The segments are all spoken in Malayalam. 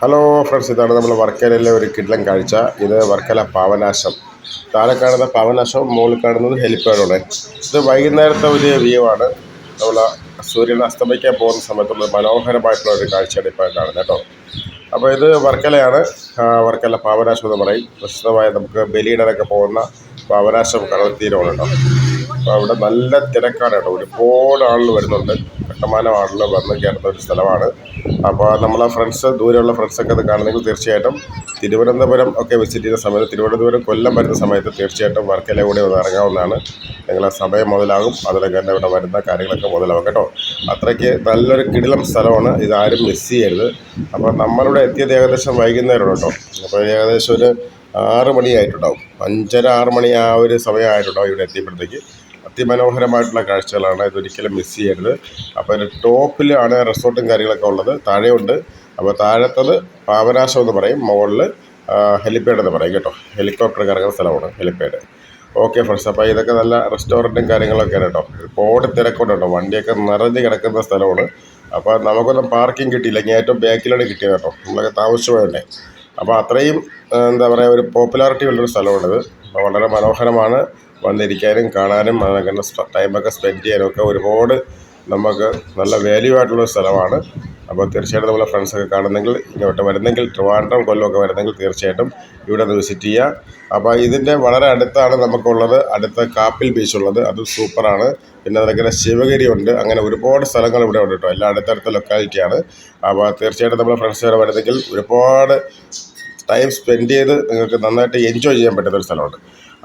ഹലോ ഫ്രണ്ട്സ് ഇതാണ് നമ്മൾ വർക്കലയിലെ ഒരു കിഡ്ലം കാഴ്ച. ഇത് വർക്കല പാവനാശം. താഴെ കാണുന്ന പാവനാശം മുകളിൽ കാണുന്നത് ഹെലിപ്പാഡാണ്. ഇത് വൈകുന്നേരത്തെ ഒരു വ്യൂ ആണ്. നമ്മൾ സൂര്യൻ അസ്തമിക്കാൻ പോകുന്ന സമയത്തുള്ള മനോഹരമായിട്ടുള്ള ഒരു കാഴ്ചയാണ് ഇപ്പോൾ കാണുന്നത് കേട്ടോ. അപ്പോൾ ഇത് വർക്കലയാണ്. വർക്കല പാവനാശം എന്ന് പറയും. പ്രശ്നമായ നമുക്ക് ബലിയിടനൊക്കെ പോകുന്ന പാവനാശം കടൽ തീരമാണ് കേട്ടോ. അപ്പോൾ അവിടെ നല്ല തിരക്കാണ് കേട്ടോ. ഒരുപാട് ആളുകൾ വരുന്നുണ്ട്. കട്ടമാനം ആളുകൾ വന്ന് കയറുന്ന ഒരു സ്ഥലമാണ്. അപ്പോൾ നമ്മളെ ഫ്രണ്ട്സ് ദൂരെയുള്ള ഫ്രണ്ട്സൊക്കെ അത് കാണുന്നെങ്കിൽ തീർച്ചയായിട്ടും തിരുവനന്തപുരം ഒക്കെ വിസിറ്റ് ചെയ്യുന്ന സമയത്ത് തിരുവനന്തപുരം കൊല്ലം വരുന്ന സമയത്ത് തീർച്ചയായിട്ടും വർക്കല കൂടെ ഒന്ന് ഇറങ്ങാവുന്നതാണ്. നിങ്ങളെ സമയം മുതലാകും. അതിലൊക്കെ തന്നെ ഇവിടെ വരുന്ന കാര്യങ്ങളൊക്കെ മുതലാകും കേട്ടോ. അത്രയ്ക്ക് നല്ലൊരു കിടിലം സ്ഥലമാണ്. ഇതാരും മിസ് ചെയ്യരുത്. അപ്പോൾ നമ്മളിവിടെ എത്തിയത് ഏകദേശം വൈകുന്നേരം കേട്ടോ. അപ്പോൾ ഏകദേശം ഒരു ആറ് മണിയായിട്ടുണ്ടാവും. അഞ്ചര ആറ് മണി ആ ഒരു സമയമായിട്ടുണ്ടാവും ഇവിടെ എത്തിയപ്പോഴത്തേക്ക്. അതിമനോഹരമായിട്ടുള്ള കാഴ്ചകളാണ്. ഇതൊരിക്കലും മിസ് ചെയ്യരുത്. അപ്പോൾ അതിന്റെ ടോപ്പിലാണ് റിസോർട്ടും കാര്യങ്ങളൊക്കെ ഉള്ളത്. താഴെയുണ്ട്. അപ്പോൾ താഴത്തത് പാവനാശം എന്ന് പറയും. മുകളിൽ ഹെലിപ്പാഡ് എന്ന് പറയും കേട്ടോ. ഹെലികോപ്റ്റർ കറങ്ങുന്ന സ്ഥലമാണ് ഹെലിപ്പാഡ് ഓക്കെ ഫ്രണ്ട്സ് അപ്പോൾ ഇതൊക്കെ നല്ല റെസ്റ്റോറന്റും കാര്യങ്ങളൊക്കെയാണ് കേട്ടോ. ഒരുപാട് തിരക്കുണ്ട്? കേട്ടോ വണ്ടിയൊക്കെ നിറഞ്ഞ് കിടക്കുന്ന സ്ഥലമാണ്. അപ്പോൾ നമുക്കൊന്നും പാർക്കിംഗ് കിട്ടിയില്ല. ഇനി ഏറ്റവും ബാക്കിലാണ് കിട്ടിയത് കേട്ടോ. നമ്മളൊക്കെ താമസിച്ചുപോയല്ലേ അപ്പോൾ അത്രയും എന്താ പറയുക ഒരു പോപ്പുലാരിറ്റി ഉള്ളൊരു സ്ഥലമാണിത്. അപ്പോൾ വളരെ മനോഹരമാണ്. വന്നിരിക്കാനും കാണാനും അങ്ങനെ ടൈമൊക്കെ സ്പെൻഡ് ചെയ്യാനും ഒക്കെ ഒരുപാട് നമുക്ക് നല്ല വാല്യൂ ആയിട്ടുള്ള സ്ഥലമാണ്. അപ്പോൾ തീർച്ചയായിട്ടും നമ്മളെ ഫ്രണ്ട്സൊക്കെ കാണുന്നെങ്കിൽ ഇങ്ങോട്ട് വരുന്നെങ്കിൽ ട്രിവാൻഡ്രം കൊല്ലമൊക്കെ വരുന്നെങ്കിൽ തീർച്ചയായിട്ടും ഇവിടെ ഒന്ന് വിസിറ്റ് ചെയ്യുക. അപ്പോൾ ഇതിന്റെ വളരെ അടുത്താണ് നമുക്കുള്ളത്. അടുത്ത കാപ്പിൽ ബീച്ചുള്ളത് അത് സൂപ്പറാണ്. പിന്നെ അതുപോലെ ശിവഗിരി ഉണ്ട്. അങ്ങനെ ഒരുപാട് സ്ഥലങ്ങൾ ഇവിടെ ഉണ്ട് കേട്ടോ. എല്ലാം അടുത്തടുത്ത ലൊക്കാലിറ്റിയാണ് അപ്പോൾ തീർച്ചയായിട്ടും നമ്മളെ ഫ്രണ്ട്സ് വരെ വരുന്നെങ്കിൽ ഒരുപാട് ടൈം സ്പെൻഡ് ചെയ്ത് നിങ്ങൾക്ക് നന്നായിട്ട് എൻജോയ് ചെയ്യാൻ പറ്റുന്ന ഒരു സ്ഥലമുണ്ട്.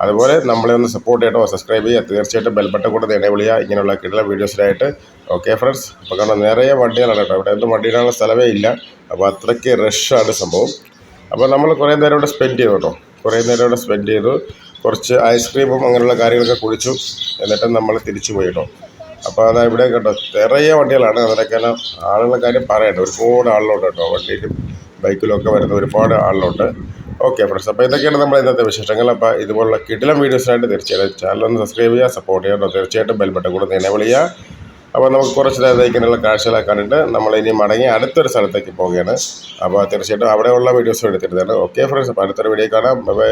അതുപോലെ നമ്മളെ ഒന്ന് സപ്പോർട്ട് ചെയ്യട്ടോ സബ്സ്ക്രൈബ് ചെയ്യുക. തീർച്ചയായിട്ടും ബെൽബട്ടൺ കൂടെ എനേബിൾ ചെയ്യുക. ഇങ്ങനെയുള്ള കിട്ടുന്ന വീഡിയോസിനായിട്ട് ഓക്കെ ഫ്രണ്ട്സ് അപ്പോൾ കാരണം നിറയെ വണ്ടികളാണ് കേട്ടോ. ഇവിടെ ഒന്നും വണ്ടി ഇടാനുള്ള സ്ഥലമേ ഇല്ല. അപ്പോൾ അത്രയ്ക്ക് റഷാണ് സംഭവം. അപ്പോൾ നമ്മൾ കുറേ നേരം ഇവിടെ സ്പെൻഡ് ചെയ്തു കേട്ടോ. കുറേ നേരം ഇവിടെ സ്പെൻഡ് ചെയ്തു. കുറച്ച് ഐസ്ക്രീമും അങ്ങനെയുള്ള കാര്യങ്ങളൊക്കെ കുടിച്ചു. എന്നിട്ട് നമ്മൾ തിരിച്ചു പോയി കേട്ടോ. അപ്പോൾ അതാ ഇവിടെ കേട്ടോ. നിറയെ വണ്ടികളാണ്. അതിനൊക്കെ ആളുകളുടെ കാര്യം പറയണ്ട ഒരുപാട് ആളുകളുണ്ട് കേട്ടോ. വണ്ടിയിലും ബൈക്കിലും ഒക്കെ വരുന്ന ഒരുപാട് ആളുകളുണ്ട്. ഓക്കെ ഫ്രണ്ട്സ് അപ്പോൾ ഇതൊക്കെയാണ് നമ്മൾ ഇന്നത്തെ വിശേഷങ്ങൾ. അപ്പോൾ ഇതുപോലുള്ള കിടിലം വീഡിയോസിനായിട്ട് തീർച്ചയായിട്ടും ചാനൽ ഒന്ന് സബ്സ്ക്രൈബ് ചെയ്യുക സപ്പോർട്ട് ചെയ്യണം തീർച്ചയായിട്ടും ബെൽബട്ടൺ കൂടെ എനേബിൾ ചെയ്യുക. അപ്പോൾ നമുക്ക് കുറച്ച് നേരം ഇങ്ങനെയുള്ള കാഴ്ചകളൊക്കെ കണ്ടിട്ട് നമ്മൾ ഇനി മടങ്ങി അടുത്തൊരു സ്ഥലത്തേക്ക് പോവുകയാണ്. അപ്പോൾ തീർച്ചയായിട്ടും അവിടെയുള്ള വീഡിയോസും എടുത്തിരുന്നതാണ് ഓക്കെ ഫ്രണ്ട്സ് അപ്പോൾ അടുത്തൊരു വീഡിയോ കാണാം. ബൈ